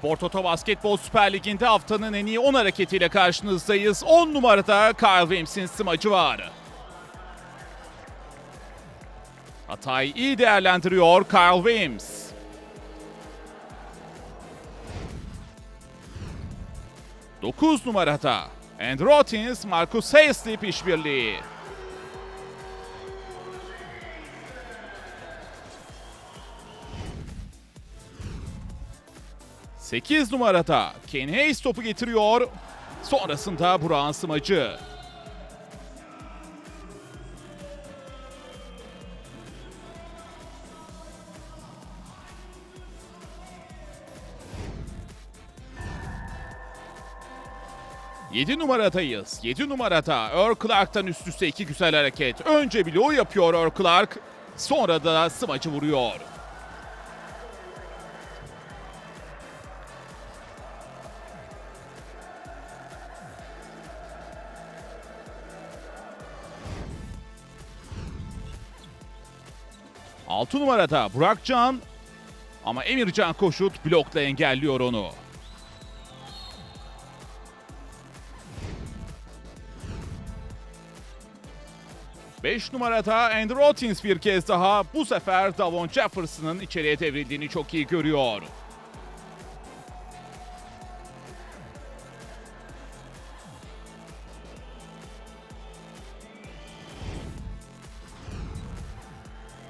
Spor Toto Basketbol Süper Ligi'nde haftanın en iyi 10 hareketiyle karşınızdayız. 10 numarada Kyle Williams'in smacı var. Hatayı iyi değerlendiriyor Kyle Williams. Dokuz numarada Andrew Rottins, Marcus Hayslip işbirliği. Sekiz numarada Kenny Hayes topu getiriyor. Sonrasında Burak'ın smacı. Yedi numaradayız. Yedi numarada Earl Clark'tan üst üste iki güzel hareket. Önce bloğu yapıyor Earl Clark. Sonra da smacı vuruyor. Altı numarada Burak Can ama Emircan Koşut blokla engelliyor onu. Beş numarada Andrew Rottins bir kez daha bu sefer Davon Jefferson'ın içeriye devrildiğini çok iyi görüyor.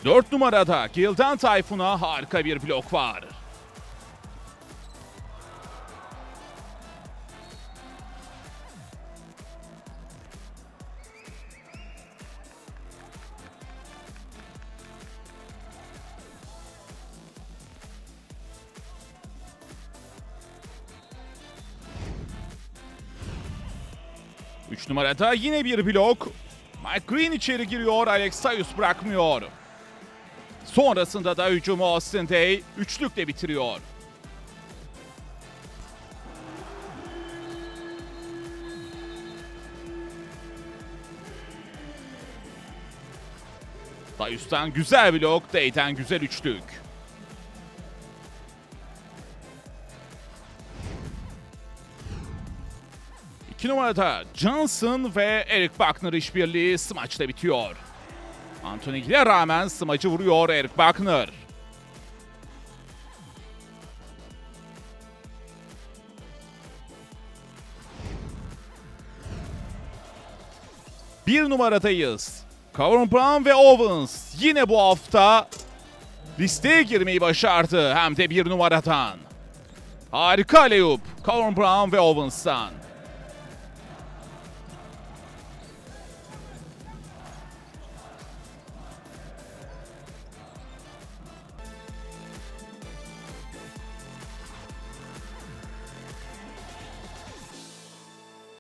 Dört numarada Gildan Tayfun'a harika bir blok var. Üç numarada yine bir blok. Mike Green içeri giriyor, Alex Sayus bırakmıyor. Sonrasında da hücumu Austin Day üçlükle bitiriyor. Dayus'tan güzel blok, Day'den güzel üçlük. İki numarada Johnson ve Eric Buckner işbirliği smaçla bitiyor. Anthony Gill'e rağmen smacı vuruyor Eric Buckner. Bir numaradayız. Kavron Brown ve Owens yine bu hafta listeye girmeyi başardı hem de bir numaradan. Harika Leyup, Kavron Brown ve Owens'tan.